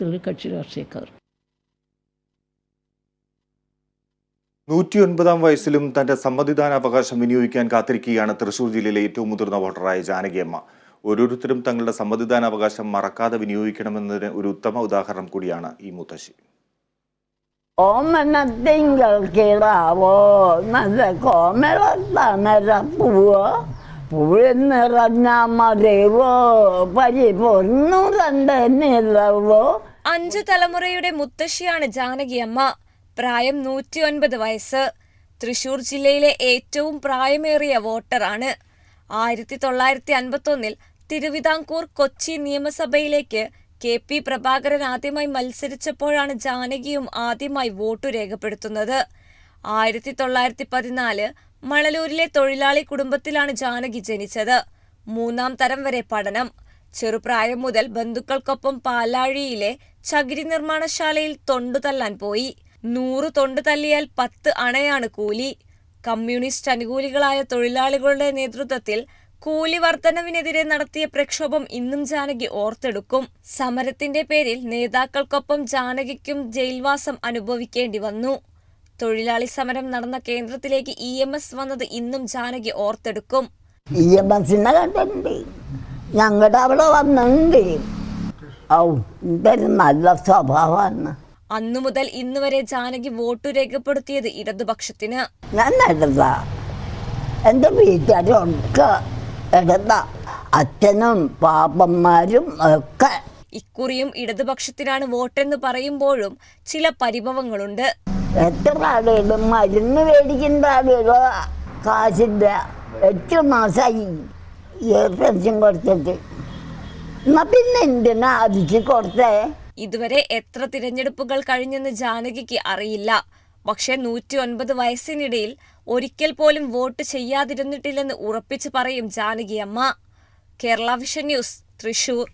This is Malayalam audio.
കേരളത്തിലെ കക്ഷി രാഷ്ട്രീയക്കാർ. നൂറ്റിയൊൻപതാം വയസ്സിലും തന്റെ സമ്മതിദാനാവകാശം വിനിയോഗിക്കാൻ കാത്തിരിക്കുകയാണ് തൃശൂർ ജില്ലയിലെ ഏറ്റവും മുതിർന്ന വോട്ടറായ ജാനകിയമ്മ ഓരോരുത്തരും തങ്ങളുടെ സമ്മതിദാനാവകാശം മറക്കാതെ വിനിയോഗിക്കണമെന്നതിന് ഒരു ഉത്തമ ഉദാഹരണം കൂടിയാണ് ഈ മുത്തശ്ശി. ഓമനത്തിങ്കൾ കിടാവോ നല്ല കോമളത്താണര പൂവോ? പൂവിൽ നിറഞ്ഞ മതിവോ? പരിപൊന്നു കണ്ട് നിറവോ? അഞ്ചു തലമുറയുടെ മുത്തശ്ശിയാണ് ജാനകിയമ്മ. പ്രായം നൂറ്റിയൊൻപത് വയസ്സ്. തൃശൂർ ജില്ലയിലെ ഏറ്റവും പ്രായമേറിയ വോട്ടറാണ്. ആയിരത്തി തൊള്ളായിരത്തി അൻപത്തൊന്നിൽ തിരുവിതാംകൂർ കൊച്ചി നിയമസഭയിലേക്ക് കെ പി പ്രഭാകരൻ ആദ്യമായി മത്സരിച്ചപ്പോഴാണ് ജാനകിയും ആദ്യമായി വോട്ടു രേഖപ്പെടുത്തുന്നത്. ആയിരത്തി തൊള്ളായിരത്തി പതിനാല് മണലൂരിലെ തൊഴിലാളി കുടുംബത്തിലാണ് ജാനകി ജനിച്ചത്. മൂന്നാം തരം വരെ പഠനം. ചെറുപ്രായം മുതൽ ബന്ധുക്കൾക്കൊപ്പം പാലാഴിയിലെ ചകിരി നിർമ്മാണശാലയിൽ തൊണ്ടു തല്ലാൻ പോയി. നൂറ് തൊണ്ടു തല്ലിയാൽ പത്ത് അണയാണ് കൂലി. കമ്മ്യൂണിസ്റ്റ് അനുകൂലികളായ തൊഴിലാളികളുടെ നേതൃത്വത്തിൽ കൂലി വർധനവിനെതിരെ നടത്തിയ പ്രക്ഷോഭം ഇന്നും ജാനകി ഓർത്തെടുക്കും. സമരത്തിന്റെ പേരിൽ നേതാക്കൾക്കൊപ്പം ജാനകിക്കും ജയിൽവാസം അനുഭവിക്കേണ്ടി വന്നു. തൊഴിലാളി സമരം നടന്ന കേന്ദ്രത്തിലേക്ക് ഇ എം എസ് വന്നത് ഇന്നും ജാനകി ഓർത്തെടുക്കും. ഞങ്ങളുടെ അവിടെ ഔ ഇതൊരു നല്ല സ്വഭാവമാണ് അന്നു മുതൽ ഇന്ന് വരെ ജാനകി വോട്ടു രേഖപ്പെടുത്തിയത് ഇടതുപക്ഷത്തിന്. ഞാൻ ഇടതാ. എന്റെ വീട്ടുകാരൊക്കെ അച്ഛനും പാപ്പന്മാരും ഒക്കെ. ഇക്കുറിയും ഇടതുപക്ഷത്തിനാണ് വോട്ടെന്ന് പറയുമ്പോഴും ചില പരിഭവങ്ങളുണ്ട്. എത്ര ആളുകളും മരുന്ന് മേടിക്കുന്ന ആളുകളോ കാശില്ല. എട്ട് മാസമായി ഈ പെൻഷൻ കൊടുത്തിട്ട്. പിന്നെ എന്തിനാ അരിച്ച് കൊടുത്തേ? ഇതുവരെ എത്ര തിരഞ്ഞെടുപ്പുകൾ കഴിഞ്ഞെന്ന് ജാനകിക്ക് അറിയില്ല. പക്ഷേ നൂറ്റി ഒൻപത് വയസ്സിനിടയിൽ ഒരിക്കൽ പോലും വോട്ട് ചെയ്യാതിരുന്നിട്ടില്ലെന്ന് ഉറപ്പിച്ചു പറയും ജാനകിയമ്മ. Kerala vision news Thrissur.